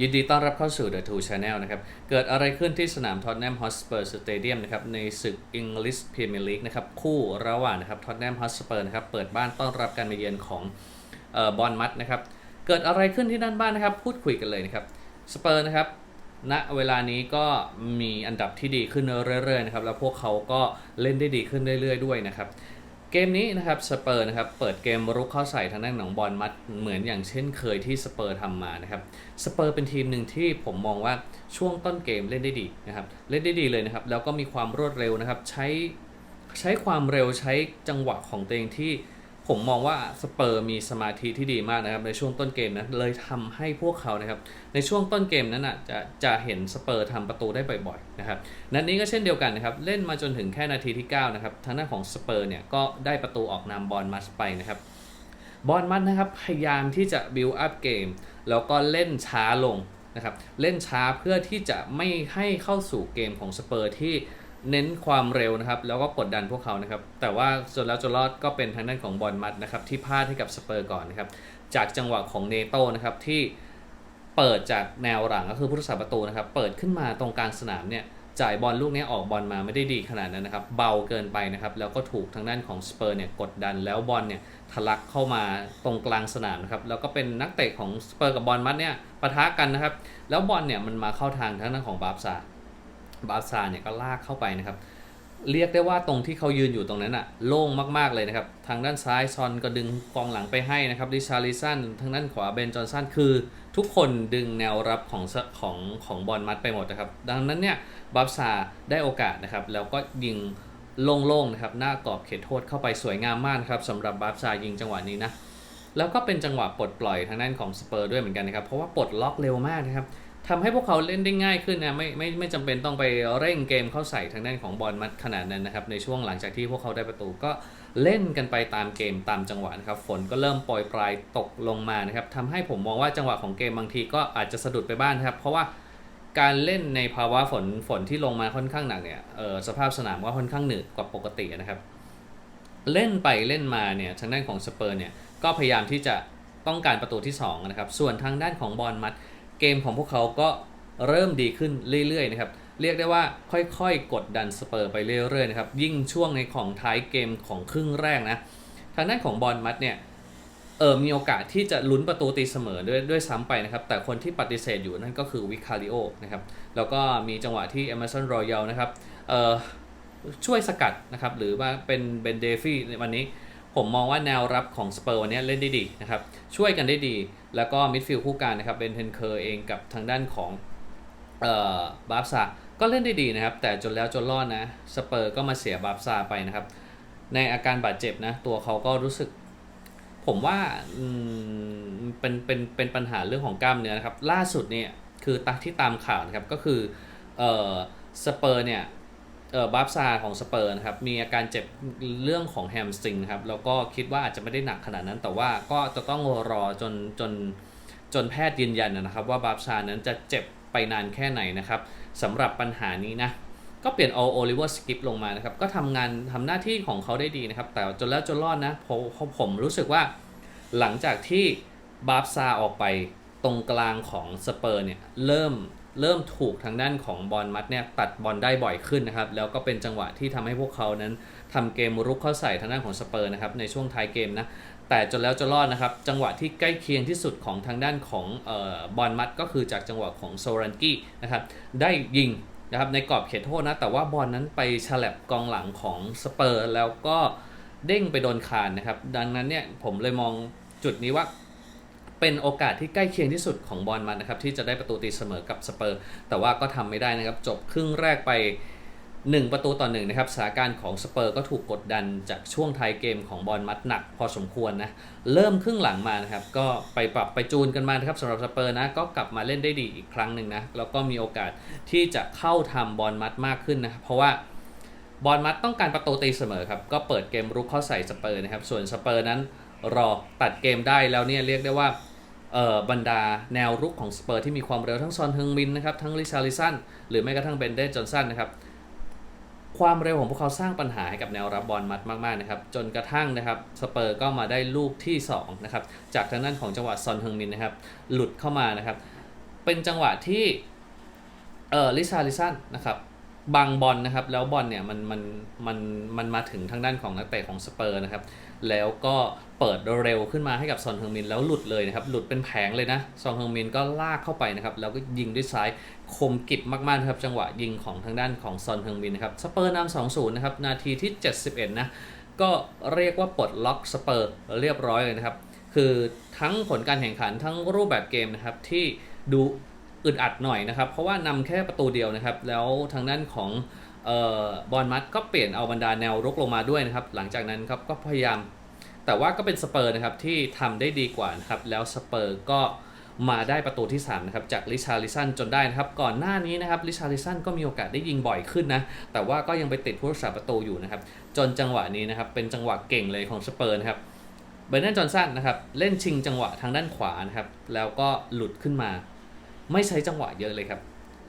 ยินดีต้อนรับเข้าสู่ The Two Channel นะครับ เกิดอะไรขึ้นที่สนามท็อตแนมฮอสเปอร์สเตเดียมนะครับในศึก English Premier League นะครับคู่ระหว่างนะครับท็อตแนมฮอสเปอร์นะครับเปิดบ้านต้อนรับการมาเยือนของเอ่อบอลมัดนะครับ เกิดอะไรขึ้นที่นั่นบ้างนะครับ พูดคุยกันเลยนะครับสเปอร์นะครับณเวลานี้ก็มีอันดับที่ดีขึ้นเรื่อยๆนะครับแล้วพวกเขาก็เล่นได้ดีขึ้นเรื่อยๆด้วยนะครับ เกมนี้นะครับสเปอร์นะครับเปิดเกมรุกเข้าใส่ทางด้านของบอลมัดเหมือนอย่างเช่นเคยที่สเปอร์ทำมานะครับสเปอร์เป็นทีมหนึ่งที่ผมมองว่าช่วงต้นเกมเล่นได้ดีนะครับเล่นได้ดีเลยนะครับแล้วก็มีความรวดเร็วนะครับใช้ใช้ความเร็วใช้จังหวะของตัวเองที่ ผมมองว่าสเปอร์มีสมาธิที่ดีมากนะครับในช่วงต้นเกมนะเลยทำให้พวกเขานะครับในช่วงต้นเกมนั้นอะจะจะเห็นสเปอร์ทำประตูได้บ่อยๆนะครับนัดนี้ก็เช่นเดียวกันนะครับเล่นมาจนถึงแค่นาทีที่9นะครับทางด้านของสเปอร์เนี่ยก็ได้ประตูออกนำบอลมัสไปนะครับบอลมัสนะครับพยายามที่จะบิวอัพเกมแล้วก็เล่นช้าลงนะครับเล่นช้าเพื่อที่จะไม่ให้เข้าสู่เกมของสเปอร์ที่ เน้นความเร็วนะครับ แล้วก็กดดันพวกเขานะครับ แต่ว่าจนแล้วจนรอดก็เป็นทางด้านของบอลมัดนะครับที่พลาดให้กับสเปอร์ก่อนนะครับ จากจังหวะของเนโต้นะครับที่เปิดจากแนวหลังก็คือผู้รักษาประตูนะครับ เปิดขึ้นมาตรงกลางสนามเนี่ยจ่ายบอลลูกนี้ออกบอลมาไม่ได้ดีขนาดนั้นนะครับ เบาเกินไปนะครับ แล้วก็ถูกทางด้านของสเปอร์เนี่ยกดดันแล้วบอลเนี่ยทะลักเข้ามาตรงกลางสนามนะครับ แล้วก็เป็นนักเตะของสเปอร์กับบอลมัดเนี่ยปะทะกันนะครับ แล้วบอลเนี่ยมันมาเข้าทางทางด้านของบาร์ซา บาซาเนี่ยก็ลากเข้าไปนะครับ เรียกได้ว่าตรงที่เขายืนอยู่ตรงนั้นอะโล่งมากๆเลยนะครับ ทางด้านซ้ายซอนก็ดึงกองหลังไปให้นะครับดิชาริสันทางด้านขวาเบนจอนสันคือทุกคนดึงแนวรับของของของบอลมัดไปหมดนะครับ ดังนั้นเนี่ยบัฟซาได้โอกาสนะครับแล้วก็ยิงโล่งๆนะครับหน้ากรอบเขตโทษเข้าไปสวยงามมากครับสำหรับบัฟซายิงจังหวะนี้นะแล้วก็เป็นจังหวะปลดปล่อยทางด้านของสเปอร์ด้วยเหมือนกันนะครับ เพราะว่าปลดล็อกเร็วมากนะครับ ทำให้พวกเขาเล่นได้ง่ายขึ้นนะไม่ไม่ไม่จำเป็นต้องไปเร่งเกมเข้าใส่ทางด้านของบอลมัดขนาดนั้นนะครับในช่วงหลังจากที่พวกเขาได้ประตูก็เล่นกันไปตามเกมตามจังหวะนะครับฝนก็เริ่มปล่อยปลายตกลงมานะครับทำให้ผมมองว่าจังหวะของเกมบางทีก็อาจจะสะดุดไปบ้างนครับ เพราะว่าการเล่นในภาวะฝนฝนที่ลงมาค่อนข้างหนักเนี่ยเออสภาพสนามก็ค่อนข้างหนืดกว่าปกตินะครับ เล่นไปเล่นมาเนี่ยทางด้านของสเปอร์เนี่ยก็พยายามที่จะต้องการประตูที่2นะครับส่วนทางด้านของบอลมัด เกมของพวกเขาก็เริ่มดีขึ้นเรื่อยๆนะครับเรียกได้ว่าค่อยๆ กดดันสเปอร์ไปเรื่อยๆนะครับยิ่งช่วงในของท้ายเกมของครึ่งแรกนะทางด้านของบอลมัดเนี่ยเออมีโอกาสที่จะลุ้นประตูตีเสมอด้วยด้วยซ้ำไปนะครับ แต่คนที่ปฏิเสธอยู่นั่นก็คือวิคาริโอนะครับ แล้วก็มีจังหวะที่เอ r ม s o n รอยัลนะครับเออช่วยสกัดนะครับ หรือว่าเป็นเบนเดฟี่ในวันนี้ ผมมองว่าแนวรับของสเปอร์วันนี้เล่นได้ดีนะครับ ช่วยกันได้ดี แล้วก็มิดฟิลด์คู่การนะครับเบนเทนเคอร์เองกับทางด้านของเอ่อบาร์ซาก็เล่นได้ดีนะครับ แต่จนแล้วจนรอดนะสเปอร์ก็มาเสียบาร์ซาไปนะครับ ในอาการบาดเจ็บนะ ตัวเขาก็รู้สึก ผมว่าเป็นเป็นเป็นปัญหาเรื่องของกล้ามเนื้อนะครับ ล่าสุดเนี่ยคือตาที่ตามข่าวนะครับก็คือเอ่อสเปอร์เนี่ย เอ่อบาร์ซาของสเปอร์นะครับมีอาการเจ็บเรื่องของแฮมสตริงครับแล้วก็คิดว่าอาจจะไม่ได้หนักขนาดนั้น แต่ว่าก็จะต้องรอจนจนจนแพทย์ยืนยันนะครับ ว่าบาร์ซานั้นจะเจ็บไปนานแค่ไหนนะครับสำหรับปัญหานี้นะก็เปลี่ยนเอาโอลิเวอร์สกิปลงมานะครับก็ทำงานทำหน้าที่ของเขาได้ดีนะครับ แต่จนแล้วจนรอดนะผมผมผมรู้สึกว่าหลังจากที่บาร์ซาออกไปตรงกลางของสเปอร์เนี่ยเริ่ม เริ่มถูกทางด้านของบอลมัดเนี่ยตัดบอลได้บ่อยขึ้นนะครับ แล้วก็เป็นจังหวะที่ทำให้พวกเขานั้นทำเกมรุกเข้าใส่ทางด้านของสเปอร์นะครับในช่วงท้ายเกมนะแต่จนแล้วจนรอดนะครับ จังหวะที่ใกล้เคียงที่สุดของทางด้านของออบอลมัดก็คือจากจังหวะของโซรันกี้นะครับได้ยิงนะครับในกรอบเขตโทษนะแต่ว่าบอลนั้นไปฉลับกองหลังของสเปอร์แล้วก็เด้งไปโดนคานนะครับดังนั้นเนี่ยผมเลยมองจุดนี้ว่า เป็นโอกาสที่ใกล้เคียงที่สุดของบอลมันนะครับที่จะได้ประตูตีเสมอกับสเปอร์ แต่ว่าก็ทำไม่ได้นะครับจบครึ่งแรกไป 1 ประตูต่อหนึ่งนะครับสถานการณ์ของสเปอร์ก็ถูกกดดันจากช่วงท้ายเกมของบอลมัดหนักพอสมควรนะเริ่มครึ่งหลังมานะครับก็ไปปรับไปจูนกันมานะครับสำหรับสเปอร์นะก็กลับมาเล่นได้ดีอีกครั้งหนึ่งนะแล้วก็มีโอกาสที่จะเข้าทำบอลมัดมากขึ้นนะครับเพราะว่าบอลมัดต้องการประตูตีเสมอครับก็เปิดเกมรุกเข้าใส่สเปอร์นะครับส่วนสเปอร์นั้นรอตัดเกมได้แล้วเนี่ยเรียกได้ว่า บรรดาแนวรุกของสเปอร์ที่มีความเร็วทั้งซอนเฮงมินนะครับทั้งลิซาริสันหรือแม้กระทั่งเบนเดนจอนสันนะครับความเร็วของพวกเขาสร้างปัญหาให้กับแนวรับบอลมัดมากๆนะครับจนกระทั่งนะครับสเปอร์ก็มาได้ลูกที่2นะครับจากทางด้านของจังหวะซอนเฮงมินนะครับหลุดเข้ามานะครับเป็นจังหวะที่เออลิซาลิซันนะครับบังบอลนะครับแล้วบอลเนี่ยมันมันมันมันมาถึงทางด้านของนักเตะของสเปอร์นะครับ แล้วก็เปิดเร็วขึ้นมาให้กับซอนเฮงมินแล้วหลุดเลยนะครับ หลุดเป็นแผงเลยนะ ซอนเฮงมินก็ลากเข้าไปนะครับ แล้วก็ยิงด้วยซ้ายคมกิบมากๆนะครับ จังหวะยิงของทางด้านของซอนเฮงมินนะครับสเปอร์นำ2-0นะครับ นาทีที่ 71 นะ ก็เรียกว่าปลดล็อกสเปอร์เรียบร้อยเลยนะครับ คือทั้งผลการแข่งขันทั้งรูปแบบเกมนะครับที่ดูอึดอัดหน่อยนะครับ เพราะว่านำแค่ประตูเดียวนะครับ แล้วทางด้านของ เอ่อบอลมัดก็เปลี่ยนเอาบรรดาแนวรุกลงมาด้วยนะครับ หลังจากนั้นครับก็พยายาม แต่ว่าก็เป็นสเปอร์นะครับที่ทำได้ดีกว่านะครับ แล้วสเปอร์ก็มาได้ประตูที่3นะครับจากลิชาลิสันจนได้นะครับ ก่อนหน้านี้นะครับลิชาลิสันก็มีโอกาสได้ยิงบ่อยขึ้นนะ แต่ว่าก็ยังไปติดผู้รักษาประตูอยู่นะครับ จนจังหวะนี้นะครับ เป็นจังหวะเก่งเลยของสเปอร์นะครับเบรน d นจอห์นสันนะครับ เล่นชิงจังหวะทางด้านขวานะครับ แล้วก็หลุดขึ้นมา ไม่ใช้จังหวะเยอะเลยครับ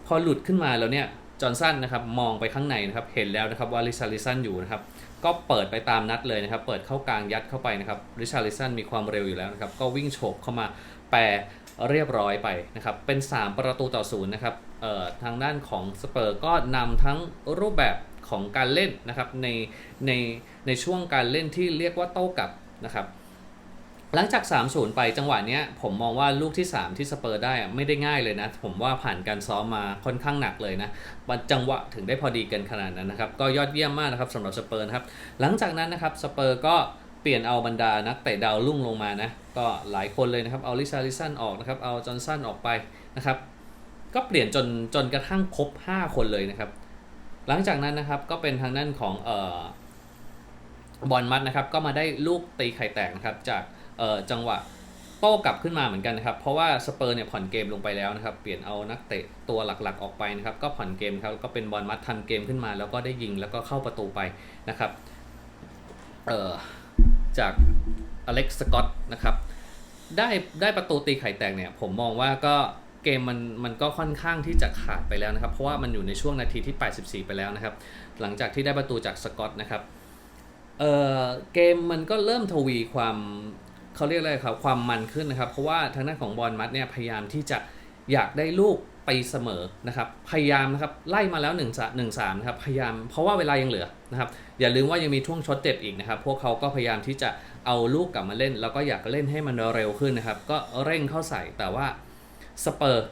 พอหลุดขึ้นมาแล้วเนี่ย จอห์นสันนะครับมองไปข้างในนะครับเห็นแล้วนะครับว่าลิชาร์ลิสันอยู่นะครับก็เปิดไปตามนัดเลยนะครับ เปิดเข้ากลางยัดเข้าไปนะครับริชาร์ลิสันมีความเร็วอยู่แล้วนะครับ ก็วิ่งโฉบเข้ามาแปรเรียบร้อยไปนะครับ เป็น 3 ประตูต่อศูนย์นะครับเอ่อทางด้านของสเปอร์ก็นำทั้งรูปแบบของการเล่นนะครับในในในช่วงการเล่นที่เรียกว่าโต้กลับนะครับ หลังจาก 3-0 ไปจังหวะเนี้ยผมมองว่าลูกที่ 3 ที่สเปอร์ได้อะไม่ได้ง่ายเลยนะ ผมว่าผ่านการซ้อมมาค่อนข้างหนักเลยนะจังหวะถึงได้พอดีกันขนาดนั้นนะครับ ก็ยอดเยี่ยมมากนะครับสำหรับสเปอร์ครับหลังจากนั้นนะครับสเปอร์ก็เปลี่ยนเอาบรรดานักเตะดาวรุ่งลงมานะ ก็หลายคนเลยนะครับ เอาลิซาลิสันออกนะครับ เอาจอห์นสันออกไปนะครับ ก็เปลี่ยนจนจนกระทั่งครบ 5 คนเลยนะครับ หลังจากนั้นนะครับก็เป็นทางด้านของเอ่อบอลมัดนะครับ ก็มาได้ลูกตีไข่แตกนะครับจาก จังหวะโต้กลับขึ้นมาเหมือนกันนะครับ เพราะว่าสเปอร์เนี่ยผ่อนเกมลงไปแล้วนะครับ เปลี่ยนเอานักเตะตัวหลักๆออกไปนะครับ ก็ผ่อนเกมครับ ก็เป็นบอลมัดทำเกมขึ้นมา แล้วก็ได้ยิงแล้วก็เข้าประตูไปนะครับ เอ่อ จากอเล็กซ์สกอตนะครับ ได้ได้ประตูตีไข่แตกเนี่ย ผมมองว่าก็เกมมันมันก็ค่อนข้างที่จะขาดไปแล้วนะครับ เพราะว่ามันอยู่ในช่วงนาทีที่ 84 ไปแล้วนะครับ หลังจากที่ได้ประตูจากสกอตนะครับ เอ่อ เกมมันก็เริ่มทวีความ เขาเรียกอะไรครับความมันขึ้นนะครับ เพราะว่าทางด้านของบอลมัดเนี่ยพยายามที่จะอยากได้ลูกไปเสมอนะครับ พยายามนะครับไล่มาแล้ว1นึ่งหนึ่งสามนะครับพยายามเพราะว่าเวลายังเหลือนะครับอย่าลืมว่ายังมีช่วงช็อตเจ็บอีกนะครับ พวกเขาก็พยายามที่จะเอาลูกกลับมาเล่น แล้วก็อยากเล่นให้มันเร็วขึ้นนะครับ ก็เร่งเข้าใส่แต่ว่าสเปอร์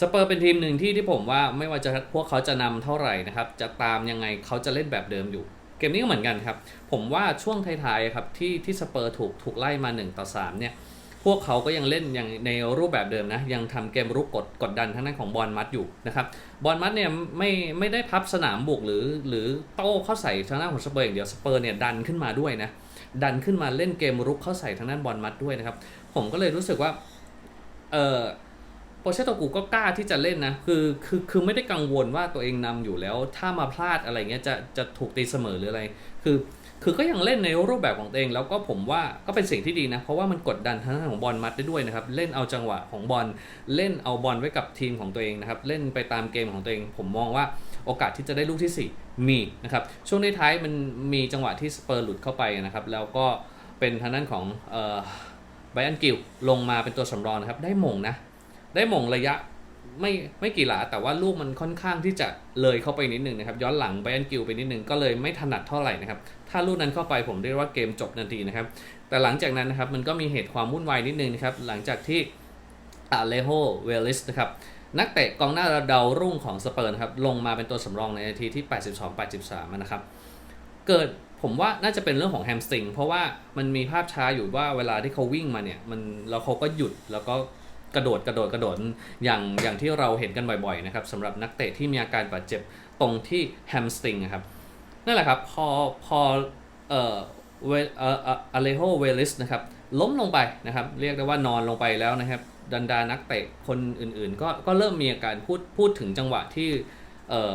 สเปอร์เป็นทีมหนึ่งที่ที่ผมว่าไม่ว่าจะพวกเขาจะนำเท่าไหร่นะครับ จะตามยังไงเขาจะเล่นแบบเดิมอยู่ เกมนี้ก็เหมือนกันครับ ผมว่าช่วงท้ายๆครับที่ที่สเปอร์ถูกถูกไล่มา 1 ต่อ 3 เนี่ย พวกเขาก็ยังเล่นอย่างในรูปแบบเดิมนะ ยังทำเกมรุกกดกดดันทางด้านของบอลมัดอยู่นะครับ บอลมัดเนี่ยไม่ไม่ได้พับสนามบุกหรือ หรือโต้เข้าใส่ทางด้านของสเปอร์อย่างเดียวสเปอร์เนี่ยดันขึ้นมาด้วยนะ ดันขึ้นมาเล่นเกมรุกเข้าใส่ทางด้านบอลมัดด้วยนะครับ ผมก็เลยรู้สึกว่า เออ โปเชโตกูก็กล้าที่จะเล่นนะคือคือคือไม่ได้กังวลว่าตัวเองนำอยู่แล้ว ถ้ามาพลาดอะไรเงี้ยจะจะถูกตีเสมอหรืออะไร คือ คือก็ยังเล่นในรูปแบบของตัวเอง แล้วก็ผมว่าก็เป็นสิ่งที่ดีนะ เพราะว่ามันกดดันทางด้านของบอลมัดได้ด้วยนะครับ เล่นเอาจังหวะของบอลเล่นเอาบอลไว้กับทีมของตัวเองนะครับ เล่นไปตามเกมของตัวเอง ผมมองว่าโอกาสที่จะได้ลูกที่ 4 มีนะครับช่วงท้ายมันมีจังหวะที่สเปอร์หลุดเข้าไปนะครับแล้วก็เป็นทางด้านของไบรอันกิลลงมาเป็นตัวสำรองนะครับได้มงนะ ได้หม่งระยะไม่ไม่กี่หลาแต่ว่าลูกมันค่อนข้างที่จะเลยเข้าไปนิดนึงนะครับ ย้อนหลังไบรอันกิลไปนิดนึงก็เลยไม่ถนัดเท่าไหร่นะครับ ถ้าลูกนั้นเข้าไปผมเรียกว่าเกมจบนาทีนะครับ แต่หลังจากนั้นนะครับมันก็มีเหตุความวุ่นวายนิดนึงนะครับ หลังจากที่อาเลโฮเวลิสนะครับนักเตะกองหน้าดาวรุ่งของสเปอร์นะครับลงมาเป็นตัวสำรองในนาทีที่ 82-83 นะครับเกิดผมว่าน่าจะเป็นเรื่องของแฮมสตริงเพราะว่ามันมีภาพช้าอยู่ว่าเวลาที่เขาวิ่งมาเนี่ยมันแล้วเขาก็หยุดแล้วก็ กระโดดกระโดดกระโดดอย่างอย่างที่เราเห็นกันบ่อยๆนะครับสำหรับนักเตะที่มีอาการบาดเจ็บตรงที่แฮมสตริงครับนั่นแหละครับ พอพอเอ่อเวเอ่ออเลโฮเวลิสนะครับล้มลงไปนะครับ เรียกได้ว่านอนลงไปแล้วนะครับดันดานักเตะคนอื่นๆ ก็ก็เริ่มมีอาการพูดพูดถึงจังหวะที่เอ่อ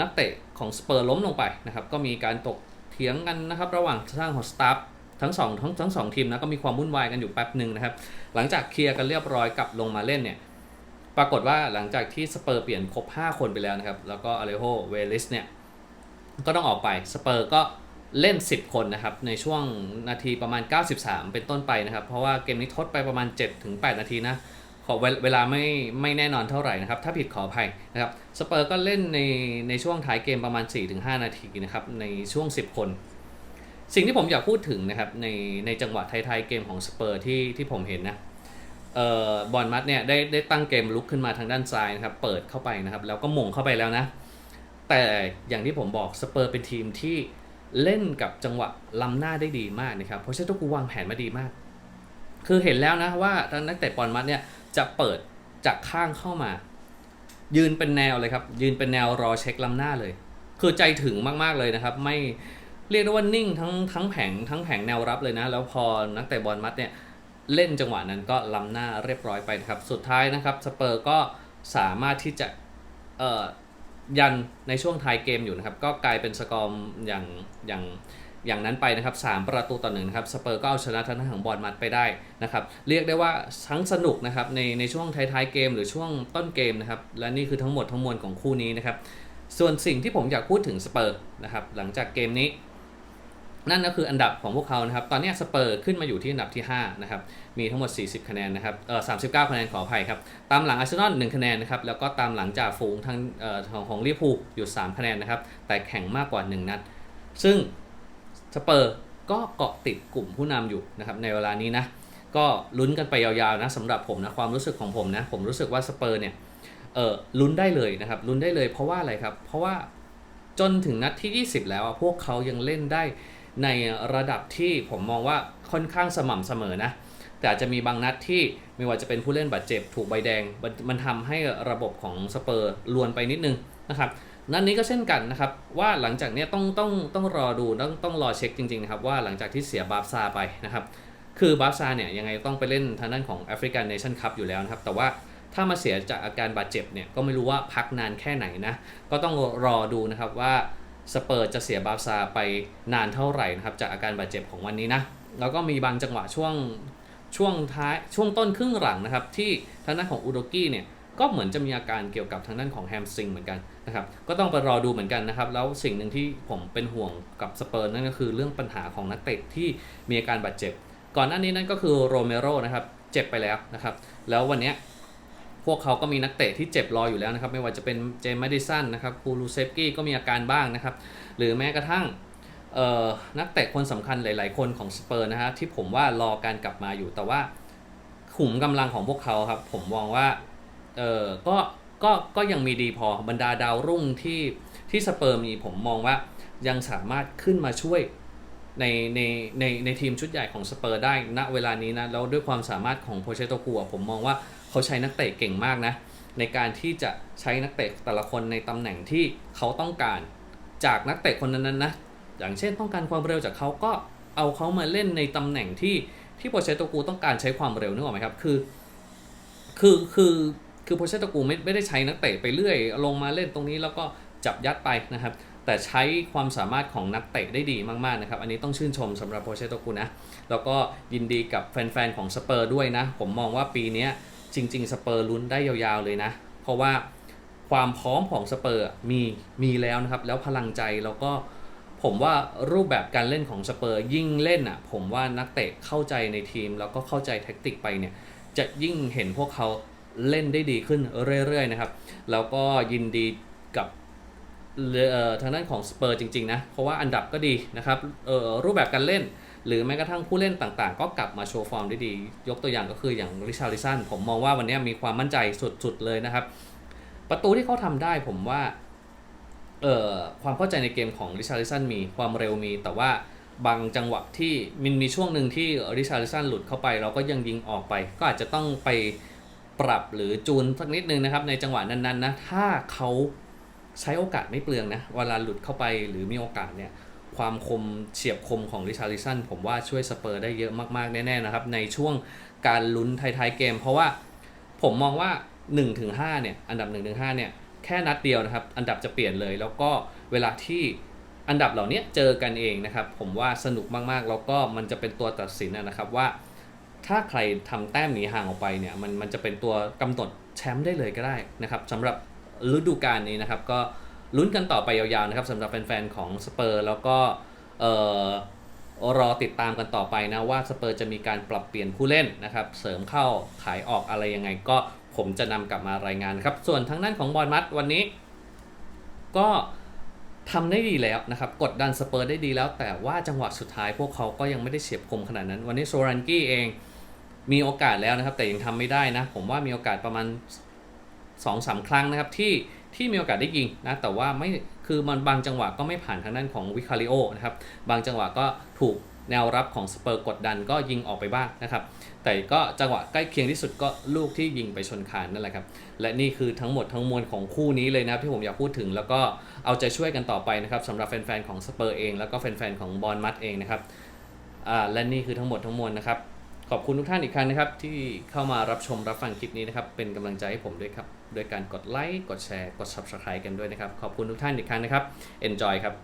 นักเตะของสเปอร์ล้มลงไปนะครับ ก็มีการตกเถียงกันนะครับ ระหว่างทางของสตาฟ ทั้งสองทั้งทั้งสองทีมนะก็มีความวุ่นวายกันอยู่แป๊บหนึ่งนะครับ หลังจากเคลียร์กันเรียบร้อยกลับลงมาเล่นเนี่ยปรากฏว่าหลังจากที่สเปอร์เปลี่ยนครบ 5 คนไปแล้วนะครับ แล้วก็อเลโฮเวลิสเนี่ยก็ต้องออกไปสเปอร์ก็เล่น 10 คนนะครับ ในช่วงนาทีประมาณ 93 เป็นต้นไปนะครับ เพราะว่าเกมนี้ทดไปประมาณ 7-8 นาทีนะขอเวลเวลาไม่ไม่แน่นอนเท่าไหร่นะครับ ถ้าผิดขออภัยนะครับสเปอร์ก็เล่นในในช่วงท้ายเกมประมาณ 4-5 นาทีนะครับ ในช่วง 10 คน สิ่งที่ผมอยากพูดถึงนะครับในในจังหวะท้ายๆเกมของสเปอร์ที่ที่ผมเห็นนะเอ่อบอลมัดเนี่ยได้ได้ตั้งเกมลุกขึ้นมาทางด้านซ้ายนะครับเปิดเข้าไปนะครับแล้วก็ม่งเข้าไปแล้วนะ แต่อย่างที่ผมบอกสเปอร์เป็นทีมที่เล่นกับจังหวะล้ำหน้าได้ดีมากนะครับเพราะฉะนั้นกูวางแผนมาดีมาก คือเห็นแล้วนะว่าทางนักเตะบอลมัดเนี่ยจะเปิดจากข้างเข้ามา ยืนเป็นแนวเลยครับยืนเป็นแนวรอเช็คล้ำหน้าเลย คือใจถึงมากๆเลยนะครับไม่ เรียกได้ว่านิ่งทั้งทั้งแผงทั้งแผงแนวรับเลยนะ แล้วพอนักเตะบอลมัดเนี่ยเล่นจังหวะนั้นก็ล้ำหน้าเรียบร้อยไปนะครับ สุดท้ายนะครับสเปอร์ก็สามารถที่จะเอ่อยันในช่วงท้ายเกมอยู่นะครับ ก็กลายเป็นสกอร์อย่างอย่างอย่างนั้นไปนะครับ 3 ประตูต่อหนึ่งนะครับสเปอร์ก็เอาชนะทางด้านของบอลมัดไปได้นะครับ เรียกได้ว่าทั้งสนุกนะครับในในช่วงท้ายๆเกม หรือช่วงต้นเกมนะครับ และนี่คือทั้งหมดทั้งมวลของคู่นี้นะครับ ส่วนสิ่งที่ผมอยากพูดถึงสเปอร์นะครับหลังจากเกมนี้ นั่นก็คืออันดับของพวกเขานะครับ ตอนนี้สเปอร์ขึ้นมาอยู่ที่อันดับที่5นะครับ มีทั้งหมด 40 คะแนนนะครับ เอ่อ39 คะแนนขออภัยครับ ตามหลังอาร์เซนอล1คะแนนนะครับ แล้วก็ตามหลังจากฝูงทางเอ่อของของลิเวอร์พูลอยู่ 3 คะแนนนะครับ แต่แข่งมากกว่า 1 นัด ซึ่งสเปอร์ก็เกาะติดกลุ่มผู้นำอยู่นะครับในเวลานี้นะ ก็ลุ้นกันไปยาวๆนะสำหรับผมนะความรู้สึกของผมนะ ผมรู้สึกว่าสเปอร์เนี่ย เออลุ้นได้เลยนะครับ ลุ้นได้เลยเพราะว่าอะไรครับ เพราะว่าจนถึงนัดที่ 20 แล้วพวกเขายังเล่นได้ ในระดับที่ผมมองว่าค่อนข้างสม่ำเสมอนะ แต่อาจจะมีบางนัดที่ไม่ว่าจะเป็นผู้เล่นบาดเจ็บถูกใบแดง มันมันทำให้ระบบของสเปอร์ลวนไปนิดนึงนะครับนัดนนี้ก็เช่นกันนะครับ ว่าหลังจากนี้ต้องต้องต้องรอดูต้องต้องรอเช็คจริงๆนะครับว่าหลังจากที่เสียบาร์ซาไปนะครับคือบาร์ซาเนี่ยยังไงต้องไปเล่นทางด้านของแอฟริกันเนชั่นคัพอยู่แล้วนะครับ แต่ว่าถ้ามาเสียจากอาการบาดเจ็บเนี่ยก็ไม่รู้ว่าพักนานแค่ไหนนะ ก็ต้องรอดูนะครับว่า สเปอร์จะเสียบาซาไปนานเท่าไหร่นะครับจากอาการบาดเจ็บของวันนี้นะ แล้วก็มีบางจังหวะช่วงช่วงท้ายช่วงต้นครึ่งหลังนะครับ ที่ทางด้านของอุดกี้เนี่ยก็เหมือนจะมีอาการเกี่ยวกับทางด้านของแฮมสตริงเหมือนกันนะครับก็ต้องไปรอดูเหมือนกันนะครับ แล้วสิ่งหนึ่งที่ผมเป็นห่วงกับสเปอร์นั่นก็คือเรื่องปัญหาของนักเตะที่มีอาการบาดเจ็บ ก่อนหน้านี้นั่นก็คือโรเมโรนะครับเจ็บไปแล้วนะครับ แล้ววันนี้ พวกเขาก็มีนักเตะที่เจ็บรออยู่แล้วนะครับ ไม่ว่าจะเป็นเจมส์แมดิสันนะครับคูลูเซฟกี้ก็มีอาการบ้างนะครับ หรือแม้กระทั่งนักเตะคนสำคัญหลาย ๆ คนของสเปอร์นะฮะที่ผมว่ารอการกลับมาอยู่ แต่ว่าขุมกำลังของพวกเขาครับ ผมมองว่าเออก็ก็ก็ยังมีดีพอบรรดาดาวรุ่งที่ที่สเปอร์มีผมมองว่ายังสามารถขึ้นมาช่วย ในในในในทีมชุดใหญ่ของสเปอร์ได้ณเวลานี้นะ แล้วด้วยความสามารถของโพเชโตกัวผมมองว่าเขาใช้นักเตะเก่งมากนะ ในการที่จะใช้นักเตะแต่ละคนในตำแหน่งที่เขาต้องการจากนักเตะคนนั้นๆนะ อย่างเช่นต้องการความเร็วจากเขาก็เอาเขามาเล่นในตำแหน่งที่ที่โพเชโตกูต้องการใช้ความเร็วนึกออกไหมครับคือคือคือคือโพเชโตกูไม่ไม่ได้ใช้นักเตะไปเรื่อย ลงมาเล่นตรงนี้แล้วก็จับยัดไปนะครับ แต่ใช้ความสามารถของนักเตะได้ดีมากๆนะครับ อันนี้ต้องชื่นชมสำหรับโปเชตโตกุนะ แล้วก็ยินดีกับแฟนๆของสเปอร์ด้วยนะ ผมมองว่าปีนี้จริง ๆ สเปอร์ลุ้นได้ยาวๆเลยนะ เพราะว่าความพร้อมของสเปอร์มีมีแล้วนะครับ แล้วพลังใจแล้วก็ผมว่ารูปแบบการเล่นของสเปอร์ยิ่งเล่นอะผมว่านักเตะเข้าใจในทีม แล้วก็เข้าใจแท็กติกไปเนี่ยจะยิ่งเห็นพวกเขาเล่นได้ดีขึ้นเรื่อยๆนะครับ แล้วก็ยินดีกับ ทางด้านของสเปอร์จริงๆนะ เพราะว่าอันดับก็ดีนะครับรูปแบบการเล่น หรือแม้กระทั่งผู้เล่นต่างๆ ก็กลับมาโชว์ฟอร์มได้ดี ยกตัวอย่างก็คืออย่างริชาร์ลิสันผมมองว่าวันนี้มีความมั่นใจสุดๆเลยนะครับ ประตูที่เขาทำได้ผมว่าเอ่อความเข้าใจในเกมของริชาร์ลิสันมีความเร็วมี แต่ว่าบางจังหวะที่มันมีช่วงหนึ่งที่ริชาร์ลิสันหลุดเข้าไป เราก็ยังยิงออกไป ก็อาจจะต้องไปปรับหรือจูนสักนิดนึงนะครับในจังหวะนั้นๆนะถ้าเขา ใช้โอกาสไม่เปลืองนะ เวลาหลุดเข้าไปหรือมีโอกาสเนี่ย ความคมเฉียบคมของริชาริสันผมว่าช่วยสเปอร์ได้เยอะมากๆ แน่ๆนะครับ ในช่วงการลุ้นท้ายๆเกม เพราะว่าผมมองว่า 1-5เนี่ยอันดับ 1-5เนี่ยแค่นัดเดียวนะครับ อันดับจะเปลี่ยนเลย แล้วก็เวลาที่อันดับเหล่านี้เจอกันเองนะครับ ผมว่าสนุกมากๆ แล้วก็มันจะเป็นตัวตัดสินนะครับว่า ถ้าใครทำแต้มหนีห่างออกไปเนี่ยมันมันจะเป็นตัวกำหนดแชมป์ได้เลยก็ได้นะครับสำหรับ ฤดูกาลนี้นะครับ ก็ลุ้นกันต่อไปยาวๆนะครับสำหรับแฟนๆของสเปอร์แล้วก็เอ่อรอติดตามกันต่อไปนะว่าสเปอร์จะมีการปรับเปลี่ยนผู้เล่นนะครับ เสริมเข้าขายออกอะไรยังไง ก็ผมจะนำกลับมารายงานครับ ส่วนทางด้านของบอลมัดวันนี้ ก็ทำได้ดีแล้วนะครับ กดดันสเปอร์ได้ดีแล้ว แต่ว่าจังหวะสุดท้ายพวกเขาก็ยังไม่ได้เฉียบคมขนาดนั้น วันนี้โซรันกี้เองมีโอกาสแล้วนะครับ แต่ยังทำไม่ได้นะ ผมว่ามีโอกาสประมาณ 2อสาครั้งนะครับที่ที่มีโอกาสได้ยิงนะแต่ว่าไม่คือมันบางจังหวะก็ไม่ผ่านทางด้านของวิคาริโอนะครับบางจังหวะก็ถูกแนวรับของสเปอร์กดดันก็ยิงออกไปบ้างนะครับ แต่ก็จังหวะใกล้เคียงที่สุดก็ลูกที่ยิงไปชนคานนั่นแหละครับ และนี่คือทั้งหมดทั้งมวลของคู่นี้เลยนะครับที่ผมอยากพูดถึงแล้วก็เอาใจช่วยกันต่อไปนะครับสำหรับแฟนๆของสเปอร์เอง แล้วก็แฟนๆของบอลมัดเองนะครับอ่าและนี่คือทั้งหมดทั้งมวลนะครับ ขอบคุณทุกท่านอีกครั้งนะครับ ที่เข้ามารับชมรับฟังคลิปนี้นะครับ เป็นกำลังใจให้ผมด้วยครับ ด้วยการกดไลค์กดแชร์กด Subscribe กันด้วยนะครับ ขอบคุณทุกท่านอีกครั้งนะครับ Enjoy ครับ